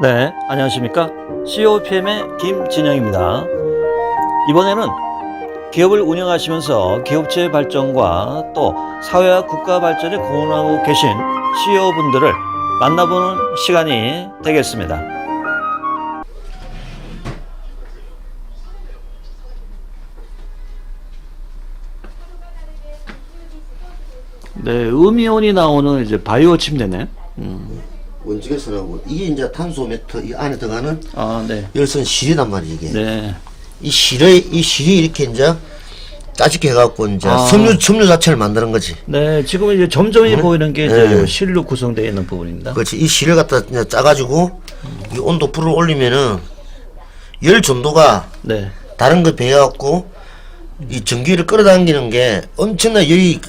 네, 안녕하십니까. COPM의 김진영입니다. 이번에는 기업을 운영하시면서 기업체의 발전과 또 사회와 국가 발전에 공헌하고 계신 CEO분들을 만나보는 시간이 되겠습니다. 네, 음이온이 나오는 이제 바이오 침대네. 음. 원적외선하고 이게 이제 탄소 메터 이 안에 들어가는 아, 네. 열선 실이란 말이지 이게. 네. 이 실의 이 실이 이렇게 이제 짜집게 해갖고 이제 아. 섬유 섬유 자체를 만드는 거지. 네, 지금 이제 점점이 보이는 게 이제 네. 요 실로 구성되어 있는 부분입니다. 그렇지. 이 실을 갖다 이제 짜가지고 이 온도 불을 올리면은 열 전도가 네. 다른 거 배워갖고 이 전기를 끌어당기는 게 엄청나 열이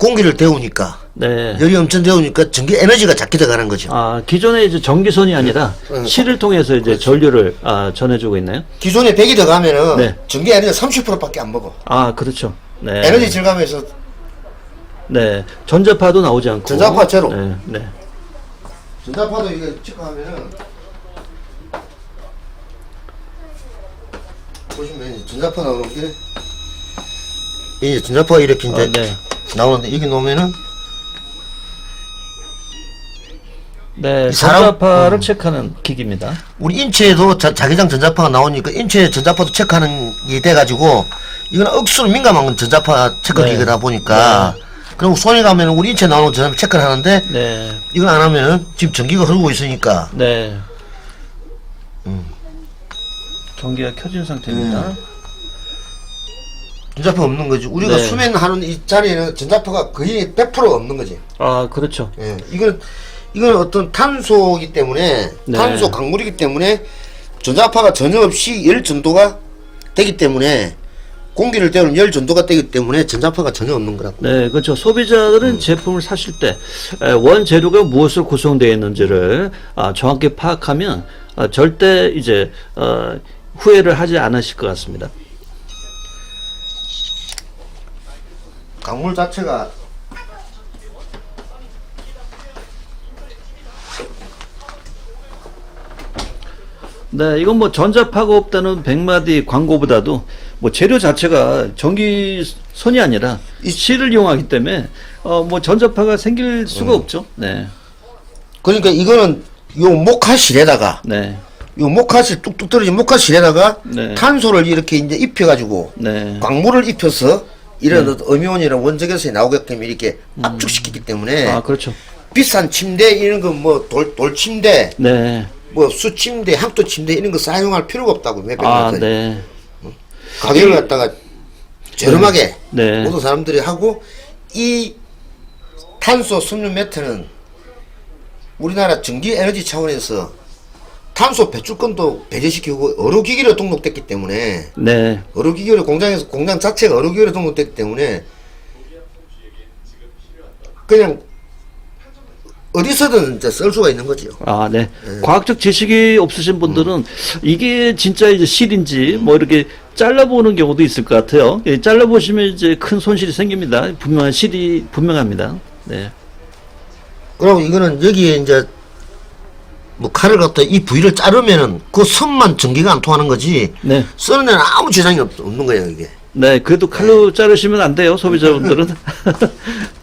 공기를 데우니까 네. 열이 엄청 데우니까 전기 에너지가 작게 들어가는 거죠. 아, 기존에 이제 전기선이 아니라 응. 실을 통해서 이제 전류를 아, 전해주고 있나요? 기존에 100이 들어가면은 네. 전기 에너지 30%밖에 안 먹어. 아, 그렇죠. 네. 에너지 절감에서 네. 전자파도 나오지 않고. 전자파 제로. 네. 네. 전자파도 이거 체크하면은 보시면 전자파 나오는 게 이제 전자파가 이렇게 이제 아, 네. 나오는데 여기 놓으면은 네. 사람- 전자파를 어. 체크하는 기기입니다. 우리 인체에도 자, 자기장 전자파가 나오니까 인체 전자파도 체크하는 게 돼가지고 이건 억수로 민감한 건 전자파 체크기다 보니까 그리고 손에 가면은 우리 인체 나오는 전자파 체크를 하는데 네. 이걸 안 하면은 지금 전기가 흐르고 있으니까 네. 음. 전기가 켜진 상태입니다. 전자파 없는 거지. 우리가 네. 수면하는 이 자리에는 전자파가 거의 100% 없는 거지. 아, 그렇죠. 예, 이건 이건 어떤 탄소이기 때문에 네. 탄소 강물이기 때문에 전자파가 전혀 없이 열 전도가 되기 때문에 공기를 때우는 열 전도가 되기 때문에 전자파가 전혀 없는 거라고. 네, 그렇죠. 소비자들은 제품을 사실 때 에, 원재료가 무엇으로 구성되어 있는지를 아, 정확히 파악하면 아, 절대 이제 어, 후회를 하지 않으실 것 같습니다. 강물 자체가 네, 이건 뭐 전자파가 없다는 백마디 광고보다도 뭐 재료 자체가 전기선이 아니라 이 실을 이용하기 때문에 어, 뭐 전자파가 생길 수가 없죠. 네, 그러니까 이거는 요 목화실에다가 네, 요 목화실 뚝뚝 떨어진 목화실에다가 네. 탄소를 이렇게 이제 입혀가지고 네, 광물을 입혀서 이런 어떤 음이온이랑 원적에서 나오게끔 이렇게 압축시키기 때문에 아 그렇죠. 비싼 침대 이런 거 뭐 돌 돌 침대 네, 뭐 수 침대 학도 침대 이런 거 사용할 필요가 없다고 몇백 아원 네, 가격을 갖다가 저렴하게 네. 모든 사람들이 하고 이 탄소 섬유 매트는 우리나라 전기 에너지 차원에서 탄소 배출권도 배제시키고 의료기기로 등록됐기 때문에 네, 의료기기로 공장에서 공장 자체가 의료기기로 등록됐기 때문에 그냥 어디서든 이제 쓸 수가 있는 거죠. 아, 네. 과학적 지식이 없으신 분들은 이게 진짜 이제 실인지 뭐 이렇게 잘라보는 경우도 있을 것 같아요. 예, 잘라보시면 이제 큰 손실이 생깁니다. 분명한 실이 분명합니다. 네. 그리고 이거는 여기에 이제 뭐 칼을 갖다 이 부위를 자르면은 그 선만 전기가 안 통하는 거지. 네. 쓰는 데는 아무 지장이 없, 없는 거예요 이게. 네. 그래도 칼로 자르시면 안 돼요. 소비자분들은.